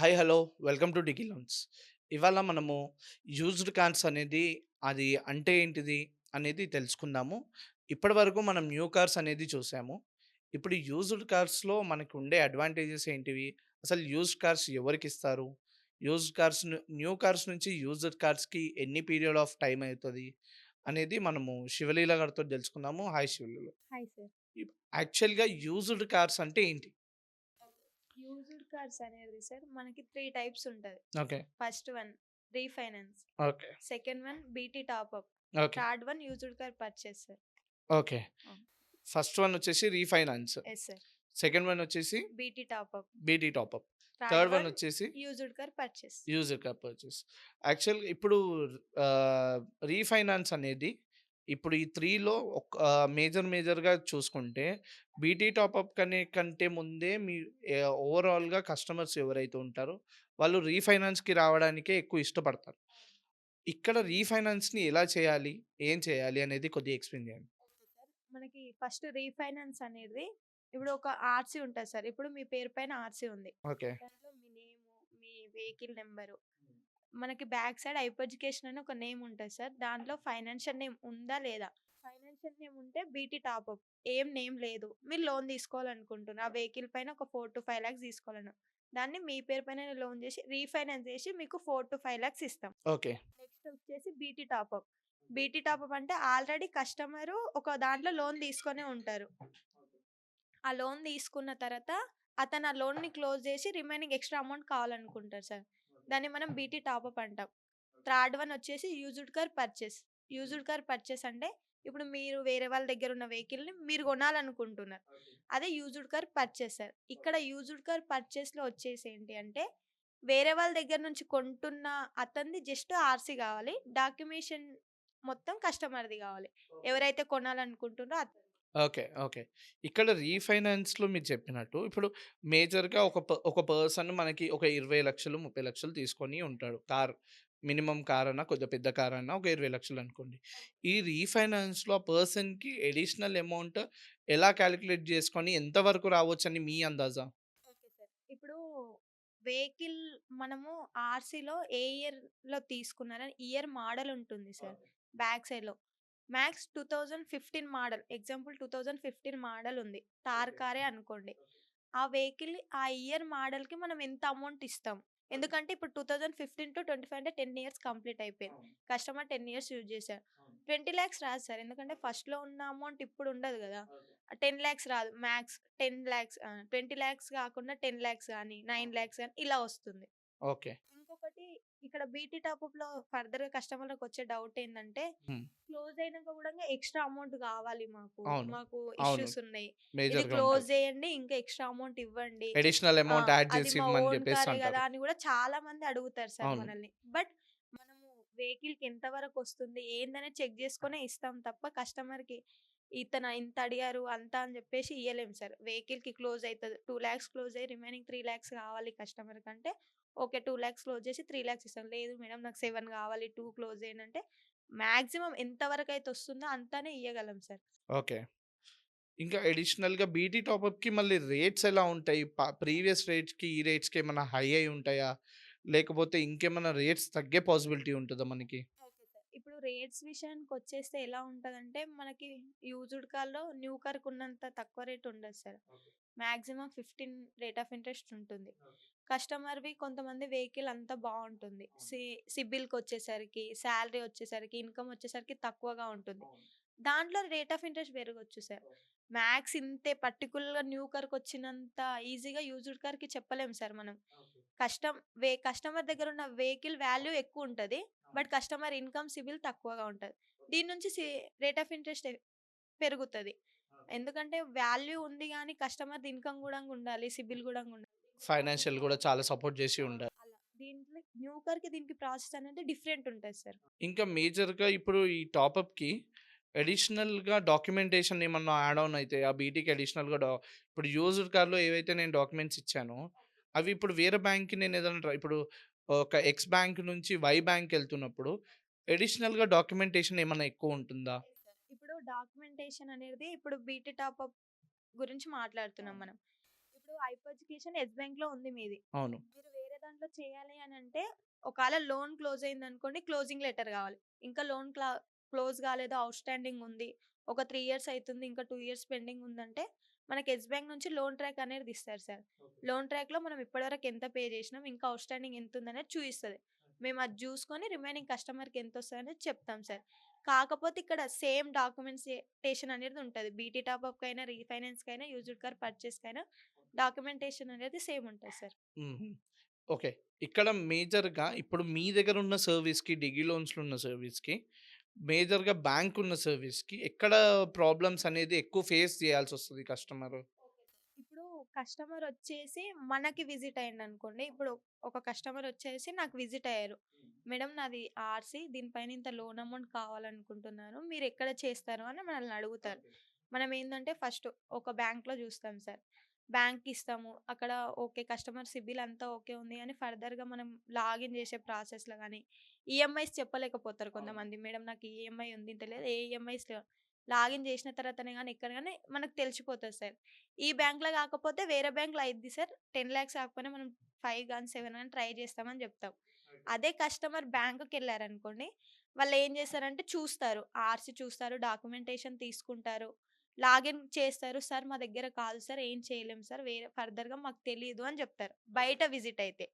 Hi hello welcome to Dicky Loans ఇవాళ మనము used cars అనేది అది అంటే ఏంటిది అనేది తెలుసుకుందాము. ఇప్పటి వరకు మనం న్యూ కార్స్ అనేది చూసాము. ఇప్పుడు యూజ్డ్ కార్స్లో మనకు ఉండే అడ్వాంటేజెస్ ఏంటివి? అసలు యూజ్డ్ కార్స్ ఎవరికి ఇస్తారు? యూజ్డ్ కార్స్ న్యూ కార్స్ నుంచి యూజ్డ్ కార్స్కి ఎన్ని పీరియడ్ ఆఫ్ టైం అవుతుంది అనేది మనము శివలీల గారితో తెలుసుకుందాము. హాయ్ శివలీల. Hi sir. యాక్చువల్గా యూజ్డ్ కార్స్ అంటే ఏంటి? యూజ్డ్ కార్స్ అనేది సార్ మనకి త్రీ టైప్స్ ఉంటుంది. Okay. First one refinance. Okay. Second one BT top up okay. Third one used car purchase sir. Okay. First one వచ్చేసి refinance. Yes sir. Second one వచ్చేసి BT top up BT top up third one వచ్చేసి used car purchase. User car purchase. యాక్చువల్గా ఇప్పుడు refinance అనేది ఇప్పుడు ఈ త్రీలో ఒక మేజర్ మేజర్గా చూసుకుంటే బీటీ టాప్అప్ కనే కంటే ముందే మీ ఓవరాల్గా కస్టమర్స్ ఎవరైతే ఉంటారో వాళ్ళు రీఫైనాన్స్కి రావడానికే ఎక్కువ ఇష్టపడతారు. ఇక్కడ రీఫైనాన్స్ని ఎలా చేయాలి? ఏం చేయాలి? అనేది కొద్దిగా ఎక్స్ప్లెయిన్ చేయండి. మనకి ఫస్ట్ రీఫైనాన్స్ అనేది ఇప్పుడు ఒక ఆర్సీ ఉంటుంది సార్. ఇప్పుడు మీ పేరు పైన ఆర్సీ ఉంది. ఓకే. మీ నేమ్ మీ వెహికల్ నెంబరు మనకి బ్యాక్ సైడ్ ఐప్ ఎడ్యుకేషన్ అని ఒక నేమ్ ఉంటుంది సార్. దాంట్లో ఫైనాన్షియల్ నేమ్ ఉందా లేదా? ఫైనాన్షియల్ నేమ్ ఉంటే బీటీ టాప్అప్ ఏం నేమ్ లేదు. మీరు లోన్ తీసుకోవాలనుకుంటున్నారు. ఆ వెహికల్ పైన ఒక ఫోర్ టు ఫైవ్ ల్యాక్స్ తీసుకోవాలను దాన్ని మీ పేరు పైన లోన్ చేసి రీఫైనాన్స్ చేసి మీకు ఫోర్ టు ఫైవ్ ల్యాక్స్ ఇస్తాం. ఓకే. నెక్స్ట్ వచ్చేసి BT top up BT top up అంటే ఆల్రెడీ కస్టమరు ఒక దాంట్లో లోన్ తీసుకొనే ఉంటారు. ఆ లోన్ తీసుకున్న తర్వాత అతను ఆ లోన్ని క్లోజ్ చేసి రిమైనింగ్ ఎక్స్ట్రా అమౌంట్ కావాలనుకుంటారు సార్. దాన్ని మనం బీటీ టాప్అప్ అంటాం. థర్డ్ వన్ వచ్చేసి used car purchase. Used car purchase అంటే ఇప్పుడు మీరు వేరే వాళ్ళ దగ్గర ఉన్న వెహికల్ని మీరు కొనాలనుకుంటున్నారు. అదే యూజ్డ్ కార్ పర్చేస్ సార్. ఇక్కడ యూజ్డ్ కార్ పర్చేస్లో వచ్చేసి ఏంటి అంటే వేరే వాళ్ళ దగ్గర నుంచి కొంటున్న అతనిది జస్ట్ ఆర్సీ కావాలి. డాక్యుమేషన్ మొత్తం కస్టమర్ది కావాలి. ఎవరైతే కొనాలనుకుంటున్నారో ఓకే. ఓకే. ఇక్కడ రీఫైనాన్స్లో మీరు చెప్పినట్టు ఇప్పుడు మేజర్గా ఒక ప- ఒక పర్సన్ మనకి ఒక ఇరవై లక్షలు ముప్పై లక్షలు తీసుకొని ఉంటాడు. కార్ మినిమం కార్ అన్నా కొద్దిగా పెద్ద కార్ అన్నా ఒక ఇరవై లక్షలు అనుకోండి. ఈ రీఫైనాన్స్లో ఆ పర్సన్కి ఎడిషనల్ అమౌంట్ ఎలా క్యాలిక్యులేట్ చేసుకొని ఎంతవరకు రావచ్చు అని మీ అందాజా? Okay sir. ఇప్పుడు వెహికల్ మనము ఆర్సీలో ఏ ఇయర్లో తీసుకున్నారని ఇయర్ మోడల్ ఉంటుంది సార్. బ్యాక్ సైడ్లో. Max two thousand fifteen model example two thousand fifteen model ఉంది. తార్ కారే అనుకోండి. ఆ వెహికల్ ఆ ఇయర్ మోడల్కి మనం ఎంత అమౌంట్ ఇస్తాం? ఎందుకంటే ఇప్పుడు two thousand fifteen to twenty five అంటే టెన్ ఇయర్స్ కంప్లీట్ అయిపోయింది. కస్టమర్ టెన్ ఇయర్స్ యూజ్ చేశారు. ట్వంటీ ల్యాక్స్ రాదు సార్. ఎందుకంటే ఫస్ట్లో ఉన్న అమౌంట్ ఇప్పుడు ఉండదు కదా. టెన్ ల్యాక్స్ రాదు. Max ten lakhs twenty lakhs కాకుండా టెన్ ల్యాక్స్ కానీ నైన్ ల్యాక్స్ కానీ ఇలా వస్తుంది. ఓకే. ఇక్కడ బీటీ టాప్అప్లో ఫర్దర్గా కస్టమర్లకు వచ్చే డౌట్ ఏంటంటే. క్లోజ్ అయినాక కూడా ఎక్స్ట్రా అమౌంట్ కావాలి మాకు. మాకు. ఇష్యూస్ ఉన్నాయి ఇది క్లోజ్ చేయండి ఇంకా ఎక్స్ట్రా అమౌంట్ ఇవ్వండి ఎడిషనల్ అమౌంట్ యాడ్ చేసి ఇవ్వమని చెప్పేసి కదా అని కూడా చాలా మంది అడుగుతారు సార్. మనల్ని బట్ మనము వెహికల్కి ఎంత వరకు వస్తుంది ఏందనే చెక్ చేసుకునే ఇస్తాం తప్ప కస్టమర్కి ఇతను ఇంత అడిగారు అంత అని చెప్పేసి ఇయ్యలేం సార్ వెహికల్కి క్లోజ్ అవుతుంది టూ ల్యాక్స్ క్లోజ్ అయ్యి రిమైనింగ్ త్రీ ల్యాక్స్ కావాలి కస్టమర్ కంటే ఓకే. టూ ల్యాక్స్ క్లోజ్ చేసి త్రీ ల్యాక్స్ ఇస్తాం లేదు మేడం నాకు సెవెన్ కావాలి టూ క్లోజ్ అంటే మాక్సిమం ఎంత వరకు అయితే వస్తుందో అంతానే ఇయ్యగలం సార్. ఓకే. ఇంకా అడిషనల్గా బీటీ టాప్అప్కి మళ్ళీ రేట్స్ ఎలా ఉంటాయి? ప్రీవియస్ రేట్స్కి ఈ రేట్స్కి ఏమైనా హై అయి ఉంటాయా? లేకపోతే ఇంకేమైనా రేట్స్ తగ్గే పాసిబిలిటీ ఉంటుందా మనకి? ఇప్పుడు రేట్స్ విషయానికి వచ్చేస్తే ఎలా ఉంటుందంటే మనకి యూజ్డ్ కార్లో న్యూ కార్కి ఉన్నంత తక్కువ రేట్ ఉండదు sir. Maximum fifteen rate of interest ఉంటుంది. కస్టమర్వి కొంతమంది వెహికల్ అంతా బాగుంటుంది సి సిబిల్కి వచ్చేసరికి శాలరీ వచ్చేసరికి ఇన్కమ్ వచ్చేసరికి తక్కువగా ఉంటుంది. దాంట్లో రేట్ ఆఫ్ ఇంట్రెస్ట్ పెరగచ్చు సార్. మ్యాక్స్ ఇంతే పర్టికులర్గా న్యూ కార్కి వచ్చినంత ఈజీగా యూజ్డ్ కార్కి చెప్పలేం సార్ మనం. కస్టమ్ వే కస్టమర్ దగ్గర ఉన్న వెహికల్ వాల్యూ ఎక్కువ ఉంటుంది బట్ కస్టమర్ ఇన్కమ్ సిబిల్ తక్కువగా ఉంటుంది. దీని నుంచి రేట్ ఆఫ్ ఇంట్రెస్ట్ పెరుగుతుంది. ఎందుకంటే వాల్యూ ఉంది కానీ కస్టమర్ ఇన్కమ్ కూడా ఉండాలి సిబిల్ కూడా ఉండాలి ఫైనాన్షియల్ కూడా చాలా సపోర్ట్ చేసి ఉండాలి దీంట్లో న్యూ కార్కి దీనికి ప్రాసెస్ అనేది డిఫరెంట్ ఉంటుంది సార్. ఇంకా మేజర్గా ఇప్పుడు ఈ టాప్అప్కి అడిషనల్గా డాక్యుమెంటేషన్ ఏమన్నా యాడ్ ఆన్ అయితే ఆ బీటీకి అడిషనల్గా డా ఇప్పుడు యూజ్డ్ కార్లో ఏవైతే నేను డాక్యుమెంట్స్ ఇచ్చానో అవి ఇప్పుడు వేరే బ్యాంక్కి నేను ఏదైనా ఇప్పుడు ఒక ఎక్స్ బ్యాంక్ నుంచి వై బ్యాంక్ వెళ్తున్నప్పుడు అడిషనల్గా డాక్యుమెంటేషన్ ఏమైనా ఎక్కువ ఉంటుందా? ఇప్పుడు డాక్యుమెంటేషన్ అనేది ఇప్పుడు బీటీ టాప్అప్ గురించి మాట్లాడుతున్నాం మనం. ఇప్పుడు ఐప్ ఎడ్యుకేషన్ ఎస్ బ్యాంక్లో ఉంది మీది అవును మీరు వేరే దాంట్లో చేయాలి అని అంటే ఒకవేళ లోన్ క్లోజ్ అయిందనుకోండి క్లోజింగ్ లెటర్ కావాలి. ఇంకా లోన్ క్లా క్లోజ్ కాలేదు ఔట్‌స్టాండింగ్ ఉంది. ఒక 3 ఇయర్స్ అయితుంది. ఇంకా 2 ఇయర్స్ పెండింగ్ ఉందంటే మనకి యెస్ బ్యాంక్ నుంచి లోన్ ట్రాక్ అనేది ఇస్తారు సార్. లోన్ ట్రాక్‌లో మనం ఇప్పటివరకు ఎంత పే చేసినాం, ఇంకా ఔట్‌స్టాండింగ్ ఎంతుందనేది చూయిస్తది. మేము అది జూసుకొని రిమైనింగ్ కస్టమర్‌కి ఎంతొస్తదనేది చెప్తాం సార్. కాకపోతే ఇక్కడ సేమ్ డాక్యుమెంటేషన్ అనేది ఉంటది. బీటీ టాపప్‌కైనా, రీఫైనాన్స్‌కైనా, యూజ్డ్ కార్ పర్చేస్‌కైనా డాక్యుమెంటేషన్ అనేది సేమ్ ఉంటది సార్. ఓకే. ఇక్కడ మేజర్‌గా ఇప్పుడు మీ దగ్గర ఉన్న సర్విస్‌కి, డిగి లోన్స్‌లో ఉన్న సర్విస్‌కి, మేజర్‌గా బ్యాంక్ ఉన్న సర్విస్‌కి ఎక్కడ ప్రాబ్లమ్స్ అనేది ఎక్కువ ఫేస్ చేయాల్సొస్తది కస్టమరు? ఇప్పుడు కస్టమర్ వచ్చేసి మనకి విజిట్ అయ్యిండనుకోండి. ఇప్పుడు ఒక కస్టమర్ వచ్చేసి నాకు విజిట్ అయ్యారు. మేడం నాది ఆర్‌సీ దీనిపైన ఇంత లోన్ అమౌంట్ కావాలనుకుంటున్నాను. మీరు ఎక్కడ చేస్తారు అని మనల్ని అడుగుతారు. మనం ఏందంటే ఫస్ట్ ఒక బ్యాంక్‌లో చూస్తాం సార్. బ్యాంక్‌కి ఇస్తాము. అక్కడ ఓకే. కస్టమర్ సిబిల్ అంతా ఓకే ఉంది అని ఫర్దర్‌గా మనం లాగిన్ చేసే ప్రాసెస్‌లో గాని, ఈఎంఐస్ చెప్పలేకపోతారు కొంతమంది. మేడం నాకు ఈఎంఐ ఉంది. ఇంత లేదు. ఏ ఈఎంఐస్. లాగిన్ చేసిన తర్వాతనే గాని ఎక్కడ గాని మనకు తెలిసిపోతది సార్. ఈ బ్యాంక్‌లో కాకపోతే వేరే బ్యాంక్‌లో అయిద్ది సార్. 10,00,000 కాకపోయినా మనం 5 గాని, 7 గాని ట్రై చేస్తామని చెప్తాం. అదే కస్టమర్ బ్యాంక్‌కెళ్ళారనుకోండి. వాళ్ళు ఏం చేస్తారంటే చూస్తారు. ఆర్‌సీ చూస్తారు. డాక్యుమెంటేషన్ తీసుకుంటారు. లాగిన్ చేస్తారు. సార్ మా దగ్గర కాదు సార్. ఏం చేయలేం సార్. వేరే ఫర్దర్‌గా మాకు తెలీదు అని చెప్తారు. బయట విజిట్ అయితే.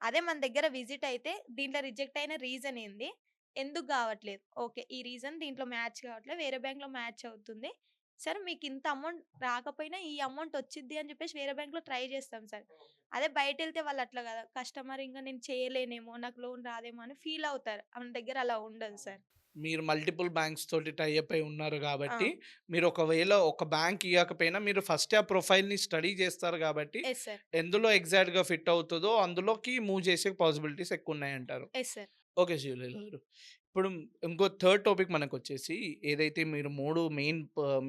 అదే మన దగ్గర విజిట్ అయితే దీంట్లో రిజెక్ట్ అయిన రీజన్ ఏంది? ఎందుకు కావట్లేదు? ఓకే. ఈ రీజన్ దీంట్లో మ్యాచ్ కావట్లేదు. వేరే బ్యాంక్‌లో మ్యాచ్ అవుతుంది. సార్ మీకు ఇంత అమౌంట్ రాకపోయినా ఈ అమౌంట్ వచ్చిద్ది అని చెప్పేసి వేరే బ్యాంక్‌లో ట్రై చేస్తాం సార్. అదే బయటెళ్తే వాళ్ళు అట్లా కాదు. కస్టమర్ ఇంక నేను చేయలేనేమో, నాకు లోన్ రాదేమో అని ఫీల్ అవుతారు. మన దగ్గర అలా ఉండదు సార్. మీరు మల్టిపుల్ బ్యాంక్స్ తోటి టై అప్ అయి ఉన్నారు కాబట్టి! మీరు ఒకవేళ ఒక బ్యాంక్ ఇయ్యకపోయినా మీరు ఫస్టే ఆ ప్రొఫైల్‌ని స్టడీ చేస్తారు కాబట్టి. ఎందులో ఎగ్జాక్ట్‌గా ఫిట్ అవుతదో అందులోకి మూవ్ చేసే possibilities ఎక్కువున్నాయంటారు. Yes sir. Okay Sivaleela గారు. ఇప్పుడు ఇంకో థర్డ్ టాపిక్ మనకొచ్చేసి ఏదైతే మీరు 3 మెయిన్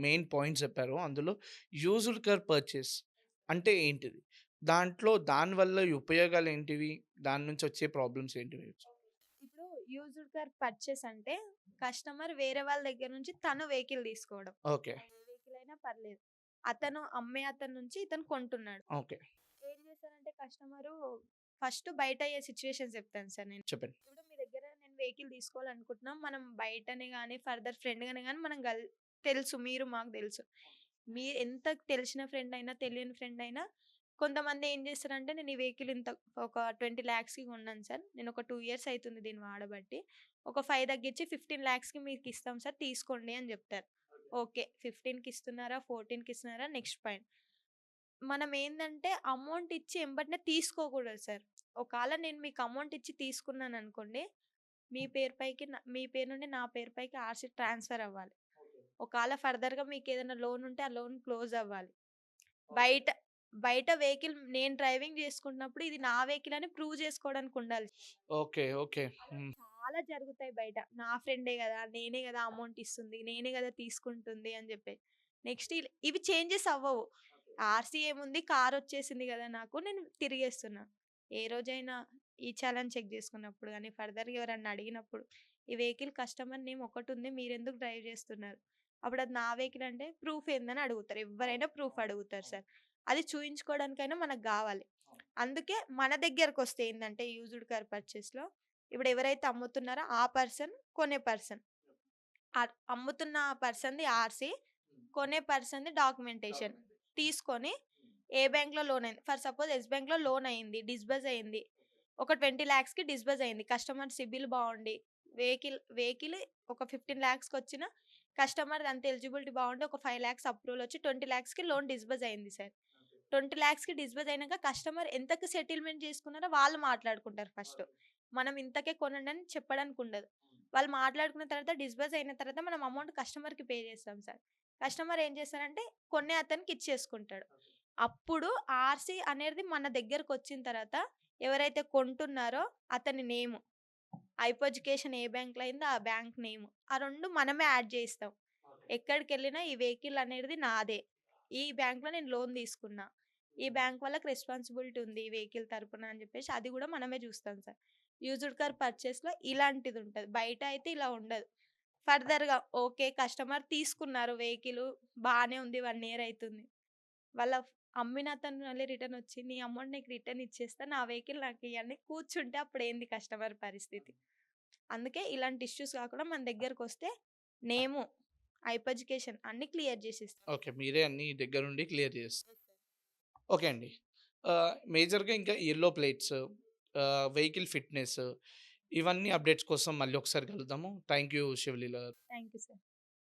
మెయిన్ పాయింట్స్ చెప్పారో అందులో యూజ్డ్ కార్ పర్చేస్ అంటే ఏంటిది? దాంట్లో దానివల్ల ఉపయోగాలేంటివి? దాని నుంచి వచ్చే ప్రాబ్లమ్స్ ఏంటివి? ఇప్పుడు యూజ్డ్ కార్ పర్చేస్ అంటే కస్టమర్ వేరే వాళ్ళ దగ్గర నుంచి తను వెహికల్ తీసుకోవడం. ఓకే. వెహికల్ అయినా పర్లేదు. అతను అమ్మే అతని నుంచి ఇతను కొంటున్నాడు. ఓకే. ఏం చేస్తారంటే కస్టమరు ఫస్ట్ బయట అయ్యే సిట్యుయేషన్స్ చెప్తాను సార్ నేను. చెప్పండి. ఇప్పుడు వెహికల్ తీసుకోవాలనుకుంటున్నాం. మనం బయటనే గాని, ఫర్దర్ ఫ్రెండ్‌గానే గాని మనం గల్ తెలుసు. మీరు మాకు తెలుసు. మీ ఎంత తెలిసిన ఫ్రెండ్ అయినా, తెలియని ఫ్రెండ్ అయినా కొంతమంది ఏం చేస్తారంటే నేను ఈ వెహికల్ ఇంత ఒక 20,00,000కి కొన్నాను సార్. నేను ఒక 2 ఇయర్స్ అయితుంది దీన్ని వాడబట్టి. ఒక 5 తగ్గించి 15,00,000కి మీకు ఇస్తాం సార్ తీసుకోండి అని చెప్తారు. ఓకే. 15కి ఇస్తున్నారా? 14కి ఇస్తున్నారా? Next point. మనం ఏందంటే అమౌంట్ ఇచ్చి ఎంబటనే తీసుకోకూడదు సార్. ఒకవేళ నేను మీకు అమౌంట్ ఇచ్చి తీసుకున్నాననుకోండి. మీ పేరు పైకి మీ పేరు నుండి నా పేరు పైకి ఆర్‌సీ ట్రాన్స్‌ఫర్ అవ్వాలి. ఒకవేళ ఫర్దర్‌గా మీకేదైనా లోన్ ఉంటే ఆ లోన్ క్లోజ్ అవ్వాలి. బయట బయట వెహికల్ నేను డ్రైవింగ్ చేసుకుంటున్నప్పుడు ఇది నా వెహికల్ అని ప్రూవ్ చేసుకోవడానికి ఉండాలి. ఓకే. ఓకే. చాలా జరుగుతాయి బయట. నా ఫ్రెండే గదా! నేనే గదా! అమౌంట్ ఇస్తుంది. నేనే గదా! తీసుకుంటుంది అని చెప్పి. నెక్స్ట్ ఇవి చేంజెస్ అవ్వవు. ఆర్‌సీ ఏముంది కార్ వచ్చేసింది గదా! నాకు నేను తిరిగేస్తున్నా. ఏ రోజైనా ఈ చాలన్ చెక్ చేసుకున్నప్పుడు గాని, ఫర్దర్‌గా ఎవరన్నా అడిగినప్పుడు ఈ వెహికల్ కస్టమర్ నేమ్ ఒకటుంది. మీరెందుకు డ్రైవ్ చేస్తున్నారు? అప్పుడు అది నా వెహికల్ అంటే ప్రూఫ్ ఏందని అడుగుతారు. ఎవ్వరైనా ప్రూఫ్ అడుగుతారు సార్. అది చూయించుకోవడానికైనా మనకు గావాలి. అందుకే మన దగ్గరకొస్తే ఏందంటే యూజ్డ్ కార్ పర్చేస్‌లో ఇప్పుడు ఎవరైతే అమ్ముతున్నారో ఆ పర్సన్, కొనే పర్సన్. అమ్ముతున్న పర్సన్‌ది ఆర్‌సీ, కొనే పర్సన్‌ది డాక్యుమెంటేషన్ తీసుకొని ఏ బ్యాంక్‌లో లోన్ అయింది. ఫర్ సపోజ్ యెస్ బ్యాంక్‌లో లోన్ అయింది. డిస్బర్స్ అయింది. ఒక 20,00,000కి డిస్బర్స్ అయింది. కస్టమర్ సిబిల్ బావుండి వెహికల్ వెహికల్ ఒక 15,00,000కి వచ్చిన కస్టమర్‌ది అంత ఎలిజిబిలిటీ బావుండి ఒక 5,00,000 అప్రూవల్ వచ్చి 20,00,000కి లోన్ డిస్బర్స్ అయింది సార్. 20,00,000కి డిస్బర్స్ అయినాక కస్టమర్ ఎంతకి సెటిల్మెంట్ చేసుకున్నారో వాళ్ళు మాట్లాడుకుంటారు ఫస్ట్. మనం ఇంతకే కొనండి అని చెప్పడానికి ఉండదు. వాళ్ళు మాట్లాడుకున్న తర్వాత డిస్బర్స్ అయిన తర్వాత మనం అమౌంట్ కస్టమర్‌కి పే చేస్తాం సార్. కస్టమర్ ఏం చేస్తారంటే కొనే అతనికి ఇచ్చేసుకుంటాడు. అప్పుడు ఆర్‌సీ అనేది మన దగ్గరకొచ్చిన తర్వాత ఎవరైతే కొంటున్నారో అతని నేము. హైపోజికేషన్ ఏ బ్యాంక్‌లో అయిందో ఆ బ్యాంక్ నేము. ఆ 2 మనమే యాడ్ చేయిస్తాం. ఎక్కడికెళ్ళినా ఈ వెహికల్ అనేది నాదే. ఈ బ్యాంక్‌లో నేను లోన్ తీసుకున్నా. ఈ బ్యాంక్ వాళ్ళకి రెస్పాన్సిబిలిటీ ఉంది ఈ వెహికల్ తరపున అని చెప్పేసి అది కూడా మనమే చూస్తాం సార్. యూజ్డ్ కార్ పర్చేస్‌లో ఇలాంటిది ఉంటది. బయట అయితే ఇలా ఉండదు. ఫర్దర్‌గా ఓకే. కస్టమర్ తీసుకున్నారు వెహికల్ బానే ఉంది. 1 ఇయర్ అయితుంది. వాళ్ళ అమ్మిన అతను మళ్ళీ రిటర్న్ వచ్చి, "నీ అమౌంట్ నీకు రిటర్న్ ఇచ్చేస్తా. నా వెహికల్ నాకియ్యని" కూర్చుంటే అప్పుడేంది కస్టమర్ పరిస్థితి? అందుకే ఇలాంటి ఇష్యూస్ కాకుండా మన దగ్గరకొస్తే నేము, ఐప్ ఎడ్యుకేషన్ అన్నీ క్లియర్ చేసిస్తాం. ఓకే. మీరే అన్నీ దగ్గరుండి క్లియర్ చేస్తారు. ఓకే అండి. మేజర్‌గా ఇంకా యెల్లో ప్లేట్స్, వెహికల్ ఫిట్‌నెస్ ఇవన్నీ అప్డేట్స్ కోసం మళ్ళీ ఒకసారి కలుద్దాము. Thank you Sivaleela. Thank you sir.